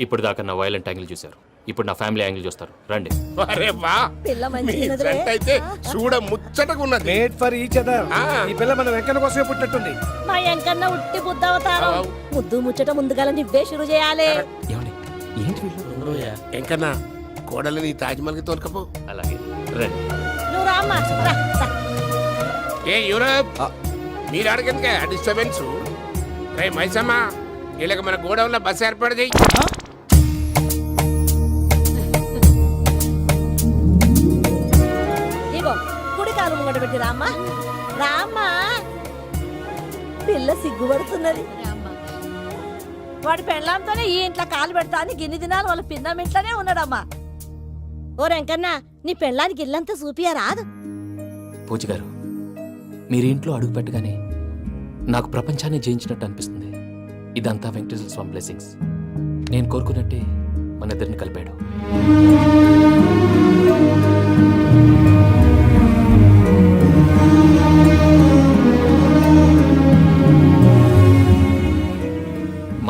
ఇప్పుడు దాకా నా వైలెంట్ యాంగిల్ చూశారు. ఇప్పుడు నా ఫ్యామిలీ యాంగిల్ చూస్తారు. రండి. అరే వా! పిల్ల మీ మంచిగున్నదిలే. జంట అయితే చూడ ముచ్చటగా ఉన్నది. మేడ్ ఫర్ ఈచ్ అదర్ ఆ. ఈ పిల్ల మన వెంకన్న కోసమే పుట్టినట్టుంది. మా ఎంకన్న ఉట్టి బుద్ధవతారం ముద్దు ముచ్చట ముందుగా నువ్వే షురు చేయాలి. ఏమండి? ఏంటి వీళ్ళు? ఎంకన్నా కోడలని తాజ్మహల్కి తోలుకపో. అలాగే. రండి. నువ్వు రామ్మా రా, రా. ఏ యూరప్! మీరు అడగందుకే డిస్టర్బెన్స్ రే మైసమ్మ వీళ్ళకి మన గోడౌన్లో బస్సు ఏర్పాటు చేయి. సిగ్గుపడుతున్నది. వాడి పెళ్ళంతోనే ఈ ఇంట్లో కాలు పెడతా అని గిన్ని దినాలు వాళ్ళ పిన్నం ఇంట్లోనే ఉన్నాడమ్మా. ఓ వెంకన్న నీ పెళ్ళానికి ఇల్లంతా చూపియా రాదు. పూజ గారు అడుగు పెట్టగానే నాకు ప్రపంచాన్ని జయించినట్టు అనిపిస్తుంది. ఇదంతా వెంకటేశ్వర స్వామి బ్లెస్సింగ్స్ నేను కోరుకున్నట్టే మన ఇద్దరిని కలిపాడు.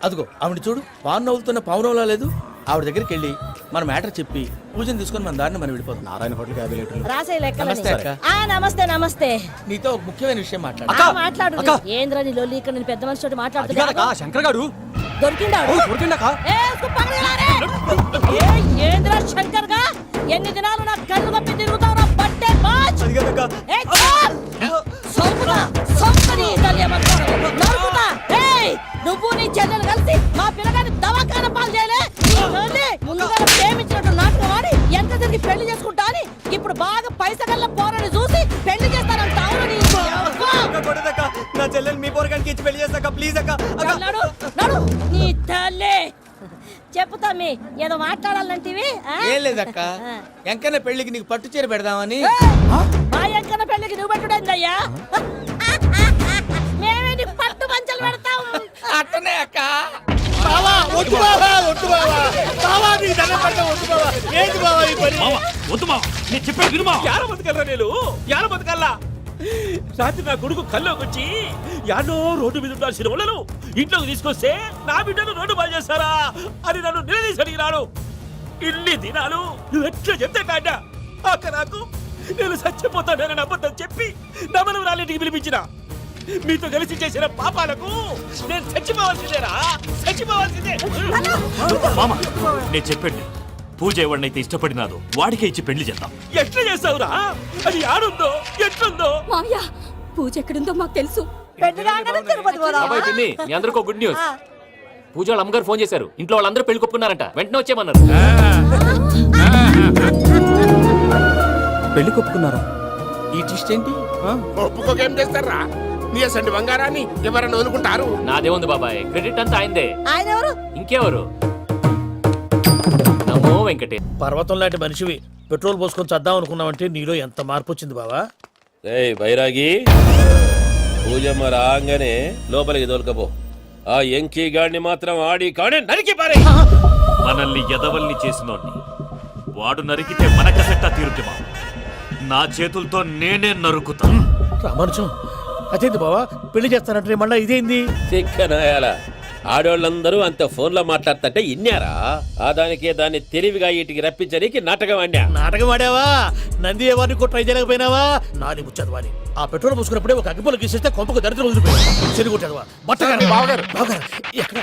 అదిగో ఆవిడ చూడు. పావు నవ్వుతున్న పావునవ్వులా లేదు. ఆవిడ దగ్గరికి వెళ్ళి మన మ్యాటర్ చెప్పి పూజను తీసుకొని మన దారిని మనం వెళ్ళిపోతాం నారాయణ హోటల్ లెక్కలని. నమస్తే అక్క. ఆ నమస్తే నమస్తే. నీతో ఒక ముఖ్యమైన విషయం మాట్లాడు ఆ, మాట్లాడు. ఏంద్రా నీ లొల్లి ఇక్కడ నేను పెద్ద మనిషితో మాట్లాడుతున్నా శంకర్ గారు దొరికిండాడు ఏ, ఉస్కు పగలగారే! ఏ, ఏంద్రా శంకర్గా? ఎన్ని దినాలు నా కళ్ళు కప్పి తిరుగుతావు? బట్టే బాచ్ ఏ, చాల్! ప్లీజ్ అక్క నడు నడు నీ తల్లి. చెప్పుతా మీ ఏదో మాట్లాడాలంటివి? ఏం లేదక్క. ఎంకన్న పెళ్ళికి నీకు పట్టు చీర పెడదామని! మా ఎంకన్న పెళ్ళికి నువ్వు పెట్టుడేందయ్యా మేమే నీ పట్టు పంచలు పెడతాం. అట్టనే అక్క. బావా వద్దు బావా వద్దు బావా. బావా నీ దండం పెట్ట వద్దు బావా. ఏంటి బావా ఈ పని? వద్దు మావ నేను చెప్పేది విను మావ యాడ బతకల్రా నేను? యాడ బతకల్లా రాత్రి నా కొడుకు కల్లోకి వచ్చి యాడో రోడ్డు మీద ఉండాల్సిన వాళ్ళను ఇంట్లోకి తీసుకొస్తే నా బిడ్డను రోడ్డు బాగా చేస్తారా? అని నన్ను నిలదీసి అడిగినాడు ఇన్ని దినాలు నువ్వు ఎట్లా చెప్తే కాట అక్క నాకు నేను చచ్చిపోతానని అబద్ధం చెప్పి నమ్మను రాలింటికి పిలిపించిన. మీతో కలిసి చేసిన పాపాలకు నేను చచ్చిపోవాల్సిందేరా? చచ్చిపోవాల్సిందే. మామ నేను చెప్పండి పూజ ఎవరినైతే ఇష్టపడినాదో వాడికే ఇచ్చి పెళ్ళి చేద్దాం. ఎట్లా చేస్తావురా? అది ఆడుందో ఎట్లుందో? మావయ్య పూజ ఎక్కడుందో మాకు తెలుసు. పిన్ని మీ అందరికీ గుడ్ న్యూస్ పూజ వాళ్ళ అమ్మగారు ఫోన్ చేశారు. ఇంట్లో వాళ్ళందరూ పెళ్ళి కొప్పుకున్నారంట. వెంటనే వచ్చేయమన్నారు. పెళ్ళి కొప్పుకున్నారా? ఈ ట్విస్ట్ ఏంటి? ఒప్పుకోకేం చేస్తారా? నీ అసంటి బంగారాన్ని ఎవరైనా వదులుకుంటారు? నాదేముంది బాబాయ్. క్రెడిట్ అంతా ఆయనదే. ఆయన ఎవరు ఇంకెవరు? నమో వెంకటే. పర్వతం లాంటి మనిషివి. పెట్రోల్ పోసుకొని చద్దాం అనుకున్నావంటే నీలో ఎంత మార్పు వచ్చింది బావా? ఏయ్ బైరాగి. పూజమ్మ రాగానే లోపలికి దొరకపో ఆ ఎంకీ గాడిని మాత్రం ఆడి కాడే నరికి పారే. మనల్ని ఎదవల్ని చేసినోడ్ని. వాడు నరికితే మన కసెట్టా తీరుతుమా నా చేతులతో నేనే నరుకుతా. రామానుజం అదేంది బావా? పెళ్ళి చేస్తానంటే మళ్ళీ ఇదేంది? చిక్కనాయాల ఆడోళ్ళందరూ అంత ఫోన్లో మాట్లాడుతుంటే ఇన్నారా? ఆ దానికే దాన్ని తెలివిగా ఇటుకి రప్పించడానికి నాటకం ఆడా నాటకం ఆడావా? నంది ఎవరిని కూడా ట్రై చేయలేకపోయినావా? నాని ముచ్చదు వాని ఆ పెట్రోల్ పోసుకున్నప్పుడే ఒక అగ్గిపుల్ల గీసేస్తే కొంపకు దరిద్రం వదిలిపోయాడు చెరి కొట్టాడువా బట్టగారు బావగారు. బావగారు ఎక్కడ?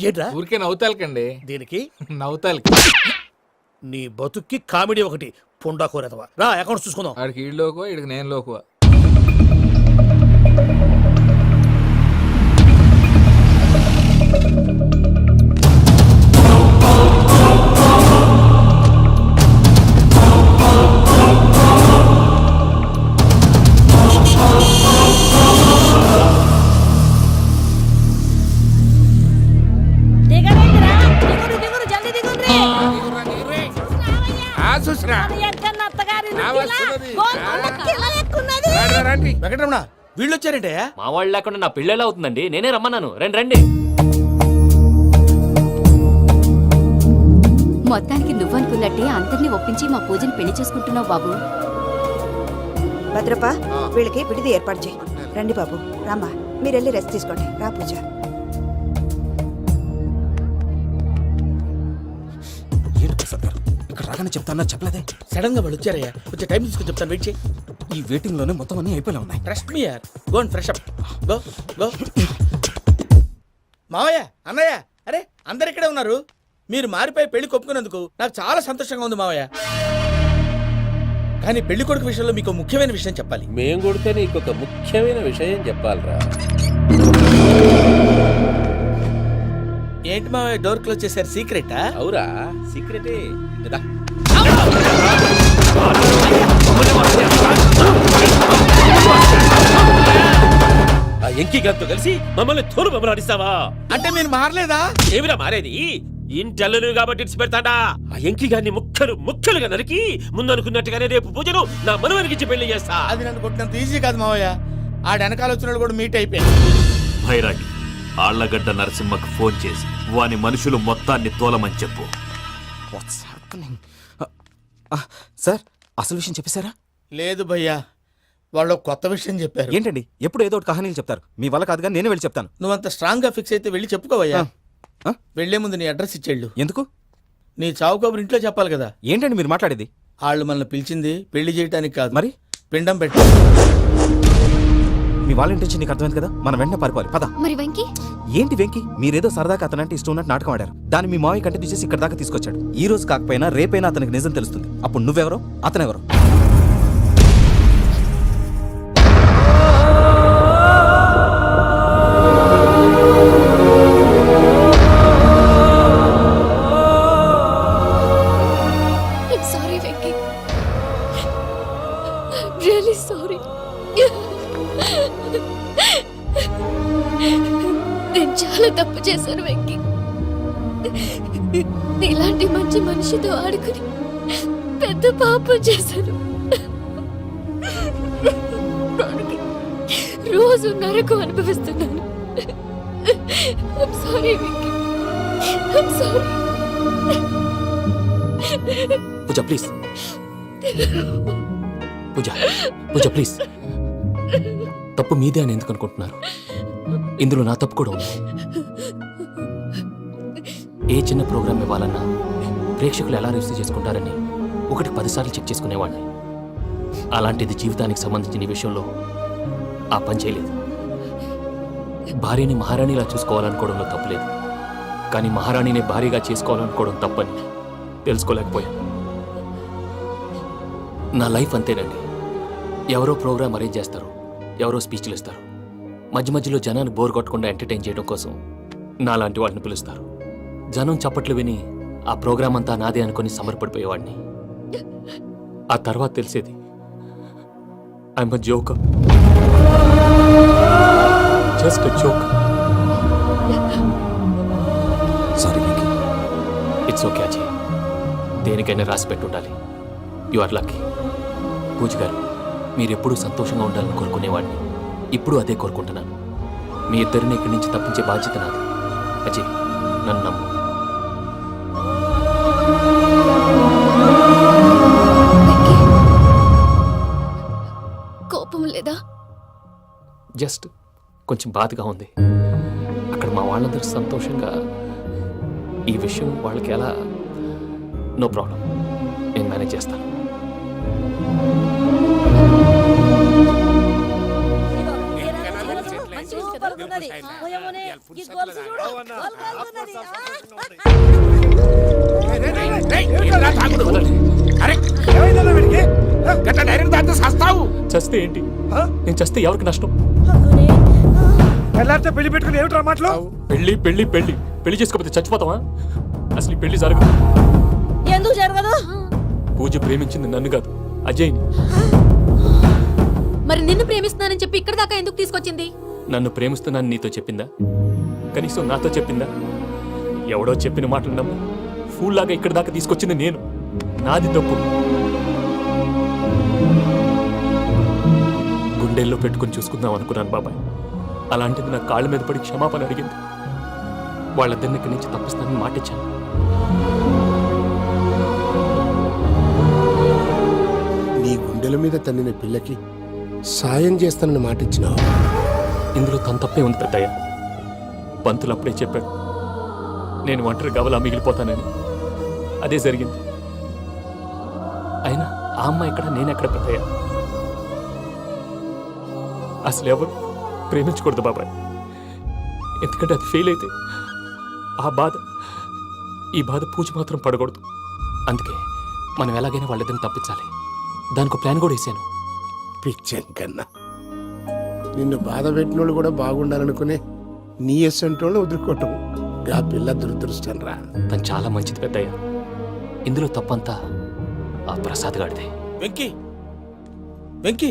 ఏంట్రా? ఊరికే నవ్వుతాలకండి. దీనికి? నవ్వుతాలకి. నీ బతుక్కి కామెడీ ఒకటి పుండా కోరేదవా? రా అకౌంట్స్ చూసుకుందాం. ఆడికి ఈడు లోకువ ఈడికి నేను లోకువ? వెంకటరమణ వీళ్ళు వచ్చారంటే మా వాళ్ళు లేకుండా నా పెళ్ళెలా అవుతుందండి? నేనే రమ్మన్నాను. రండి రండి. మొత్తానికి నువ్వనుకున్నట్టే అందరినీ ఒప్పించి మా పూజని పెళ్ళి చేసుకుంటున్నావు బాబు. భద్రప వీళ్ళకి విడిది ఏర్పాటు చేయి. రండి బాబు రామ్మా. మీరు వెళ్ళి రెస్ట్ తీసుకోండి. రా పూజ. ఏంటి ప్రసాద్ గారు? ఇక్కడ రాగానే చెప్తానా? చెప్పలేదే. సడన్గా వాళ్ళు వచ్చారయ్యా. కొంచెం టైం తీసుకొని చెప్తాను. వెయిట్ చేయి. ఈ వెయిటింగ్లోనే మొత్తం అన్ని అయిపోయినా ఉన్నాయి. ట్రస్ట్ మీ యార్ go and fresh up go go మావయ్య అన్నయ్య. అరే అందరు ఇక్కడే ఉన్నారు. మీరు మారిపోయి పెళ్ళి కొప్పుకున్నందుకు నాకు చాలా సంతోషంగా ఉంది మావయ్య. కానీ పెళ్ళి కొడుకు విషయంలో మీకు ఒక ముఖ్యమైన విషయం చెప్పాలి. మేం కొడితే నీకు ఒక ముఖ్యమైన విషయం చెప్పాలిరా. ఏంటి మావయ్య డోర్ క్లోజ్ చేశారు? సీక్రెటా? అవురా సీక్రెటే. కదా ఆ ఎంకి గారితో కలిసి మమ్మల్ని తోలు బొమ్మలాడిస్తావా? అంటే మీరు మారలేదా? ఏమిరా మారేది? ఇంటల్లును కాబట్టి ఇడిచి పెడతాడా. ఆ ఎంకి గారిని ముక్కలు ముక్కలుగా నరికి ముందనుకున్నట్టుగానే రేపు పూజను నా మనవనికిచ్చి పెళ్ళి చేస్తా. అది నన్ను కొట్టినంత ఈజీ కాదు మావయ్య. ఆ వెనకాల వచ్చిన వాళ్ళు కూడా మీట్ అయిపోయారు. భైరాగి ఆళ్ళగడ్డ నరసింహకు ఫోన్ చేసి వాని మనుషులు మొత్తాన్ని తోలమని చెప్పు. వాట్స్ హ్యాపెనింగ్ సార్ అసలు విషయం చెప్పేశారా? లేదు భయ్యా వాళ్ళు కొత్త విషయం చెప్పారు. ఏంటండి? ఎప్పుడు ఏదో ఒకటి కహానీలు చెప్తారు. మీ వల్ల కాదుగా నేనే వెళ్ళి చెప్తాను. నువ్వంత స్ట్రాంగ్గా ఫిక్స్ అయితే వెళ్ళి చెప్పుకోవయ్యా ఆ? వెళ్ళే ముందు నీ అడ్రస్ ఇచ్చేళ్ళు. ఎందుకు? నీ చావు కబురు ఇంట్లో చెప్పాలి కదా. ఏంటండి మీరు మాట్లాడేది? వాళ్ళు మనల్ని పిలిచింది పెళ్ళి చేయడానికి కాదు. మరి? పిండం పెట్టి. మీ వాళ్ళ ఇంటి నీకు అర్థమైంది కదా? మనం వెంటనే పారిపోవాలి. పద. మరి వెంకీ ఏంటి వెంకి? మీరేదో సరదాగా అతనంటే ఇష్టం ఉన్నట్టు నాటకం ఆడారు. దాన్ని మీ మావయ్య కంటిన్యూ చేసి ఇక్కడ దాకా తీసుకొచ్చాడు. ఈ రోజు కాకపోయినా రేపైనా అతనికి నిజం తెలుస్తుంది. అప్పుడు నువ్వెవరో అతనెవరో? చేశాను రోజు నరకు అనుభవిస్తున్నాను. Sorry sorry Pooja please Pooja Pooja please తప్పు మీదే అని ఎందుకు అనుకుంటున్నారు? ఇందులో నా తప్పు కూడా ఉంది. ఏ చిన్న ప్రోగ్రామ్ ఇవ్వాలన్నా ప్రేక్షకులు ఎలా రిసీవ్ చేసుకుంటారని ఒకటి పదిసార్లు చెక్ చేసుకునేవాడిని. అలాంటిది జీవితానికి సంబంధించిన విషయంలో ఆ పని చేయలేదు. భార్యని మహారాణిలా చూసుకోవాలనుకోవడంలో తప్పులేదు. కానీ మహారాణిని భార్యగా చేసుకోవాలనుకోవడం తప్పని తెలుసుకోలేకపోయాను. నా లైఫ్ అంతేనండి. ఎవరో ప్రోగ్రామ్ అరేంజ్ చేస్తారు ఎవరో స్పీచ్లు ఇస్తారు. మధ్య మధ్యలో జనాన్ని బోర్ కొట్టకుండా ఎంటర్టైన్ చేయడం కోసం నాలాంటి వాళ్ళని పిలుస్తారు. జనం చప్పట్లు విని ఆ ప్రోగ్రామ్ అంతా నాదే అనుకుని సమర్పడిపోయేవాడిని. ఆ తర్వాత తెలిసేది. I'm joke just joke sorry it's okay Ajay దేనికైనా రాసి పెట్టుండాలి. యు ఆర్ లక్కీ పూజ గారు మీరు ఎప్పుడూ సంతోషంగా ఉండాలని కోరుకునేవాడిని. ఇప్పుడు అదే కోరుకుంటున్నాను. మీ ఇద్దరిని ఇక్కడి నుంచి తప్పించే బాధ్యత నాది. అజయ్ నన్ను నమ్ము. జస్ట్ కొంచెం బాధగా ఉంది. అక్కడ మా వాళ్ళందరూ సంతోషంగా ఈ విషయం వాళ్ళకి ఎలా? నో ప్రాబ్లం నేను మేనేజ్ చేస్తాను. ఈ గొలుసు చూడు, చస్తే ఏంటి? నేను చస్తే ఎవరికి నష్టం? తెల్లారితే పెళ్ళి పెట్టుకుని ఏమిట్రా మాటలు? పెళ్ళి పెళ్ళి పెళ్ళి పెళ్ళి చేసుకోకపోతే చచ్చిపోతావా? అసలు ఈ పెళ్ళి జరగదు. ఎందుకు జరగదు? పూజ ప్రేమించింది నన్ను కాదు అజయ్ని. మరి నిన్ను ప్రేమిస్తున్నానని చెప్పి ఇక్కడ దాకా ఎందుకు తీసుకొచ్చింది? నన్ను ప్రేమిస్తున్నాను నీతో చెప్పిందా? కనీసం నాతో చెప్పిందా? ఎవడో చెప్పిన మాటలు నమ్ము. ఫూల్ లాగా ఇక్కడ దాకా తీసుకొచ్చింది నేను. నాది తప్పు. గుండెల్లో పెట్టుకుని చూసుకుందాం అనుకున్నాను బాబాయ్. అలాంటిది నా కాళ్ళ మీద పడి క్షమాపణ అడిగింది. వాళ్ళిద్దరిని ఇక్కడి నుంచి తప్పిస్తానని మాటిచ్చాను. నీ గుండెల మీద తన్నిన పిల్లకి సాయం చేస్తానని మాటిచ్చినావు. ఇందులో తన తప్పే ఉంది పెద్దయ్య. పంతులు అప్పుడే చెప్పాడు నేను ఒంటరి గవలా మిగిలిపోతానని. అదే జరిగింది. అయినా ఆ అమ్మాయి ఎక్కడ నేనెక్కడ పెద్దయ్య? అసలు ఎవరు? ప్రేమించకూడదు బాబాయ్. ఎందుకంటే అది ఫెయిల్ అయితే ఆ బాధ ఈ బాధ పూజ మాత్రం పడకూడదు. అందుకే మనం ఎలాగైనా వాళ్ళిద్దరిని తప్పించాలి. దానికి ప్లాన్ కూడా వేసాను. పిచ్చం కన్నా నిన్ను బాధ పెట్టినోళ్ళు కూడా బాగుండాలనుకునే నీ ఎస్సంటోళ్ళు వదులుకోవటం ఆ పిల్ల దురదృష్టం రా. తను చాలా మంచిది పెద్దయ్య. ఇందులో తప్పంతా ఆ ప్రసాద్ గాడిదే వెంకీ! వెంకీ!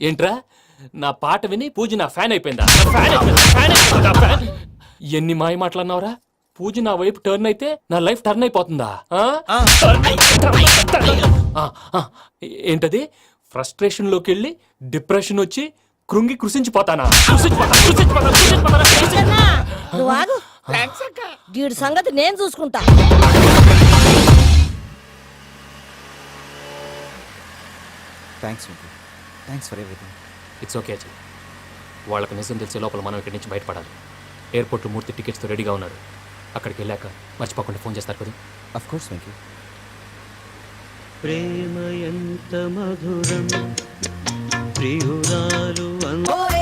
ఏంట్రా నా పాట విని పూజ నా ఫ్యాన్ అయిపోయిందా ఫ్యాన్ అయిపోయిందా? ఫ్యాన్ అయిపోయిందా? ఫ్యాన్? ఎన్ని మాయ మాటలన్నావురా పూజ నా వైపు టర్న్ అయితే నా లైఫ్ టర్న్ అయిపోతుందా ఆ? ఆ. ఆ, ఆ, ఏంటది ఫ్రస్ట్రేషన్లోకి వెళ్ళి డిప్రెషన్ వచ్చి కృంగి కృషించిపోతానా కృషించిపోతా కృషించిపోతా కృషించిపోతా కృషించి- అన్నా, నువ్వు ఆగు వీడి సంగతి నేను చూసుకుంటా thanks thanks for everything it's okay Ajay వాళ్ళకి నిజం తెలిసే లోపల మనం ఇక్కడి నుంచి బయటపడాలి. ఎయిర్పోర్ట్లో మూర్తి టికెట్స్తో రెడీగా ఉన్నాడు అక్కడికి వెళ్ళాక మర్చిపోకుండా ఫోన్ చేస్తారు కదా? అఫ్ కోర్స్ వెంకీ ప్రేమ ఎంత మధురం ప్రియురాలు వెంకీ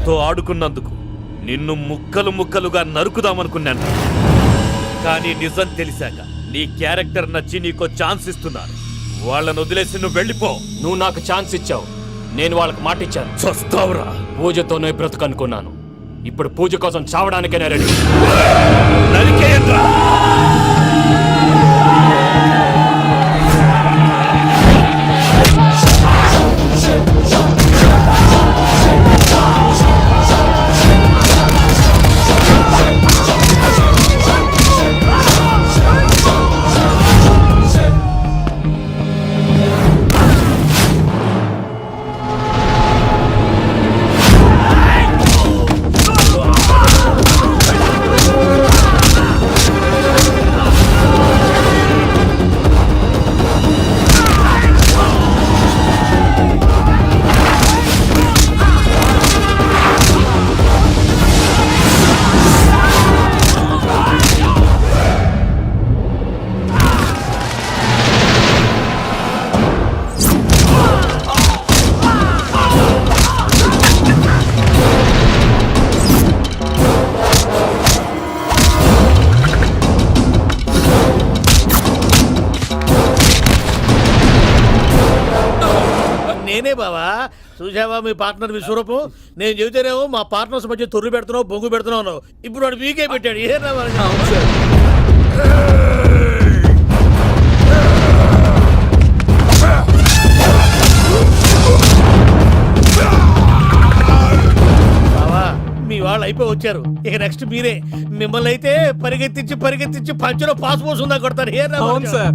మాతో ఆడుకున్నందుకు నిన్ను ముక్కలు ముక్కలుగా నరుకుదామనుకున్నాను. కానీ నిజం తెలిసాక నీ క్యారెక్టర్ నచ్చి నీకో ఛాన్స్ ఇస్తున్నాను. వాళ్ళను వదిలేసి నువ్వు వెళ్ళిపో. నువ్వు నాకు ఛాన్స్ ఇచ్చావు. నేను వాళ్ళకి మాట ఇచ్చాను. చస్తావురా. పూజతోనే బ్రతుకు అనుకున్నాను ఇప్పుడు పూజ కోసం చావడానికే రెడీ. నరికేయండ్రా. బావా చూసావా మీ పార్ట్నర్ విశ్వరూపం నేను చెబితేనేమో మా పార్ట్నర్స్ మధ్య తొర్రు పెడుతున్నావు బొంగు పెడుతున్నావు. ఇప్పుడు వాడు వీకే పెట్టాడు. ఏ అవును మీ వాళ్ళు అయిపోయి వచ్చారు. ఇక నెక్స్ట్ మీరే. మిమ్మల్ని అయితే పరిగెత్తించి పరిగెత్తించి పంచలో పాస్ పోసుందా కొడతారు. ఏ అవును సార్.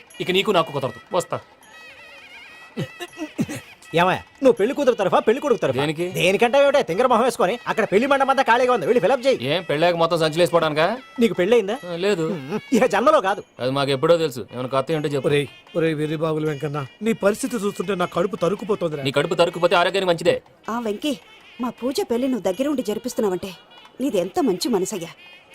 ఇక నీకు నాకు కుదరదు. వస్తా. ఏమయ్య నువ్వు పెళ్ళి కూతురు తరఫా పెళ్ళి కొడుకు తరఫా? దేనికి? దేనికంటే ఏమిటే తింగర మొహం వేసుకొని అక్కడ పెళ్ళి మండపం అంతా ఖాళీగా ఉంది వెళ్ళి ఫిలప్ చేయి. ఏం పెళ్ళాక మొత్తం సంచలేసిపోవడానికా నీకు పెళ్ళయిందా? ఆ, లేదు. ఇక జన్మలో కాదు. అది మాకు ఎప్పుడో తెలుసు. ఏమైనా కొత్త ఉంటే చెప్పు. ఒరేయ్ ఒరేయ్ వెర్రి బాబులు వెంకన్న నీ పరిస్థితి చూస్తుంటే నా కడుపు తరుక్కుపోతుంది నీ కడుపు తరుక్కుపోతే ఆరోగ్యానికి మంచిదే. ఆ వెంకీ మా పూజ పెళ్ళి నువ్వు దగ్గరుండి జరిపిస్తున్నావంటే నీది ఎంత మంచి మనసయ్యా.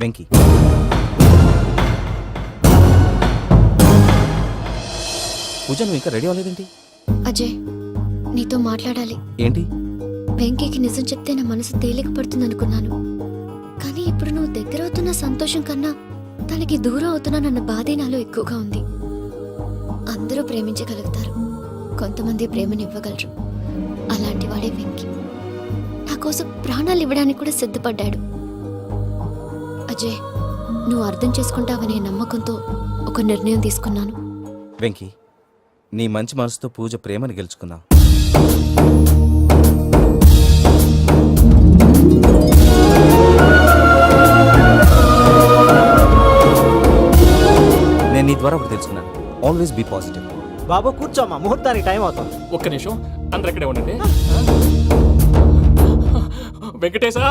వెంకీ. పూజ నువ్వు ఇంకా రెడీ అవ్వలేదేంటి? అజయ్ నీతో మాట్లాడాలి. ఏంటి? వెంకీకి నిజం చెప్తే నా మనసు తేలిక పడుతుంది అనుకున్నాను కానీ ఇప్పుడు నువ్వు దగ్గర అవుతున్న సంతోషం కన్నా తనకి దూరం అవుతున్నానన్న బాధే నాలో ఎక్కువగా ఉంది. అందరూ ప్రేమించగలుగుతారు. కొంతమంది ప్రేమనివ్వగలరు. అలాంటి వాడే వెంకీ. నా కోసం ప్రాణాలు ఇవ్వడానికి కూడా సిద్ధపడ్డాడు. అజయ్ నువ్వు అర్థం చేసుకుంటావనే నమ్మకంతో ఒక నిర్ణయం తీసుకున్నాను. వెంకీ నీ మంచి మనసుతో పూజ ప్రేమని గెలుచుకుందాం. నేను నీ ద్వారా ఒకటి తెలుసుకున్నాను. ఆల్వేస్ బీ పాజిటివ్ బాబు కూర్చోమ్మా ముహూర్తానికి టైం అవుతుంది. ఒక్క నిమిషం అందరు ఇక్కడే ఉండండి. వెంకటేశా!